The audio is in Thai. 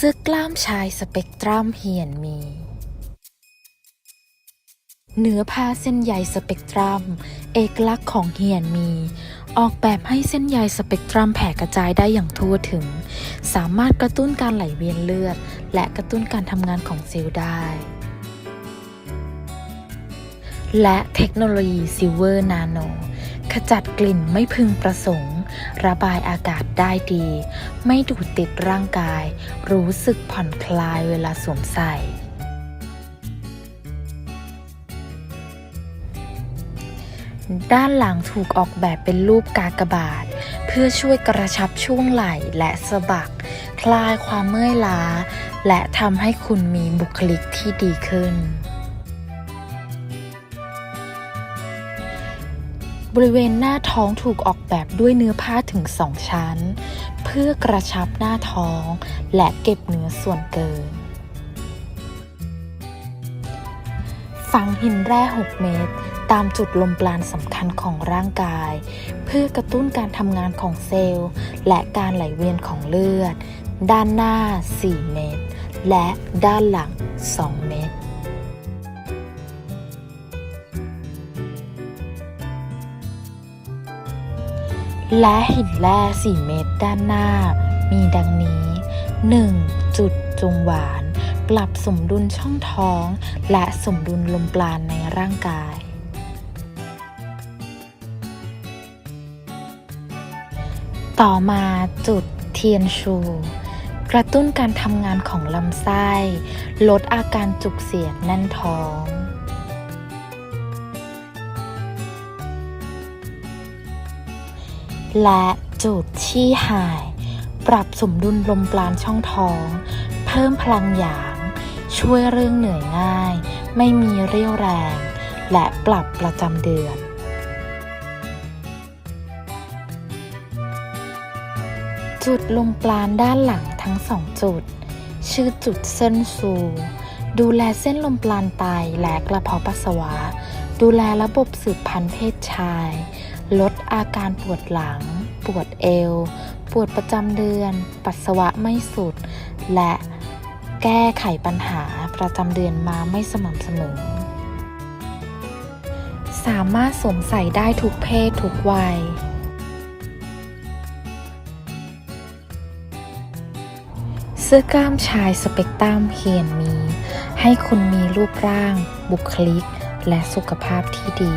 เสื้อกล้ามชายสเปกตรัมเหียนมีเนื้อผ้าเส้นใยสเปกตรัม เอกลักษณ์ของเหียนมี ออกแบบให้เส้นใยสเปกตรัมแผ่กระจายได้อย่างทั่วถึง สามารถกระตุ้นการไหลเวียนเลือด และกระตุ้นการทำงานของเซลล์ได้ และเทคโนโลยีซิลเวอร์นาโน ขจัดกลิ่นไม่พึงประสงค์ ระบายอากาศได้ดี ไม่ดูดติดร่างกาย รู้สึกผ่อนคลายเวลาสวมใส่ ด้านหลังถูกออกแบบเป็นรูปกากบาท เพื่อช่วยกระชับช่วงไหล่และสะบัก คลายความเมื่อยล้า และทำให้คุณมีบุคลิกที่ดีขึ้น บริเวณหน้าท้องถูกออกแบบด้วยเนื้อผ้าถึงสองชั้น เพื่อกระชับหน้าท้อง และเก็บเนื้อส่วนเกิน ฝังหินแร่ 6 เมตร ตามจุดลมปราณสำคัญของร่างกาย เพื่อกระตุ้นการทำงานของเซลล์ และการไหลเวียนของเลือด ด้านหน้า 4 เมตร และด้านหลัง 2 และหินแร่4เมตรด้านหน้า มีดังนี้ 1. จุดจุงหวาน ปรับสมดุลช่องท้อง และสมดุลลมปราณในร่างกาย ต่อมาจุดเทียนชู กระตุ้นการทำงานของลำไส้ ลดอาการจุกเสียดแน่นท้อง และจุดชี้หาย ปรับสมดุลลมปราณช่องท้อง เพิ่มพลังหยาง ช่วยเรื่องเหนื่อยง่าย ไม่มีเรี่ยวแรง และปรับประจำเดือน จุดลมปราณด้านหลังทั้งสองจุด ชื่อจุดเส้นซูดูแลเส้นลมปราณไตและกระเพาะปัสสาวะ ดูแลระบบสืบพันธุ์เพศชาย ลดอาการปวดหลัง ปวดเอว ปวดประจำเดือน ปัสสาวะไม่สุด และแก้ไขปัญหาประจำเดือนมาไม่สม่ำเสมอ สามารถสวมใส่ได้ทุกเพศทุกวัย เสื้อกล้ามชายสเปกตรัมเขียนมี ให้คุณมีรูปร่าง บุคลิก และสุขภาพที่ดี